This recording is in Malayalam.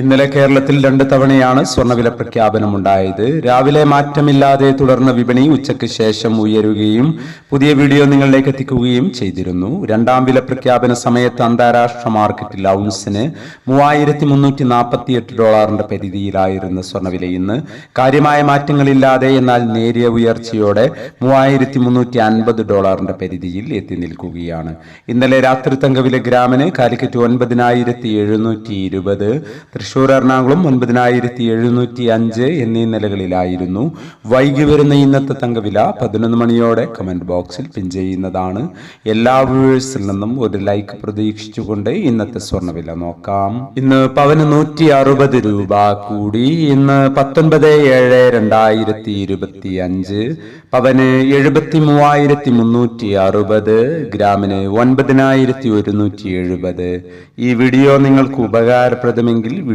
ഇന്നലെ കേരളത്തിൽ രണ്ട് തവണയാണ് സ്വർണവില പ്രഖ്യാപനം ഉണ്ടായത് രാവിലെ മാറ്റമില്ലാതെ തുടർന്ന വിപണി ഉച്ചയ്ക്ക് ശേഷം ഉയരുകയും പുതിയ വീഡിയോ നിങ്ങളിലേക്ക് എത്തിക്കുകയും ചെയ്തിരുന്നു. രണ്ടാം വില പ്രഖ്യാപന സമയത്ത് അന്താരാഷ്ട്ര മാർക്കറ്റിൽ ഔൺസിന് മൂവായിരത്തി മുന്നൂറ്റി നാൽപ്പത്തി എട്ട് ഡോളറിന്റെ പരിധിയിലായിരുന്ന സ്വർണവില ഇന്ന്. കാര്യമായ മാറ്റങ്ങളില്ലാതെ എന്നാൽ നേരിയ ഉയർച്ചയോടെ മൂവായിരത്തി മുന്നൂറ്റി അൻപത് ഡോളറിന്റെ പരിധിയിൽ എത്തി നിൽക്കുകയാണ്. ഇന്നലെ രാത്രി തങ്കവില ഗ്രാമിന് കാലിക്കറ്റ് ഒൻപതിനായിരത്തി എഴുന്നൂറ്റി ഇരുപത് തൃശൂർ എറണാകുളം ഒൻപതിനായിരത്തി എഴുന്നൂറ്റി അഞ്ച് എന്നീ നിലകളിലായിരുന്നു. വൈകി വരുന്ന ഇന്നത്തെ തങ്കവില പതിനൊന്ന് മണിയോടെ കമന്റ് ബോക്സിൽ പിൻ ചെയ്യുന്നതാണ്. എല്ലാ വ്യൂവേഴ്സിൽ നിന്നും ഒരു ലൈക്ക് പ്രതീക്ഷിച്ചുകൊണ്ട് ഇന്നത്തെ സ്വർണവില നോക്കാം. ഇന്ന് പവന് നൂറ്റി അറുപത് രൂപ കൂടി. ഇന്ന് പത്തൊൻപത് ഏഴ് രണ്ടായിരത്തി ഇരുപത്തി അഞ്ച് പവന് എഴുപത്തി മൂവായിരത്തി മുന്നൂറ്റി അറുപത് ഗ്രാമിന് ഒൻപതിനായിരത്തി ഒരുന്നൂറ്റി എഴുപത് ഈ വീഡിയോ നിങ്ങൾക്ക് ഉപകാരപ്രദമെങ്കിൽ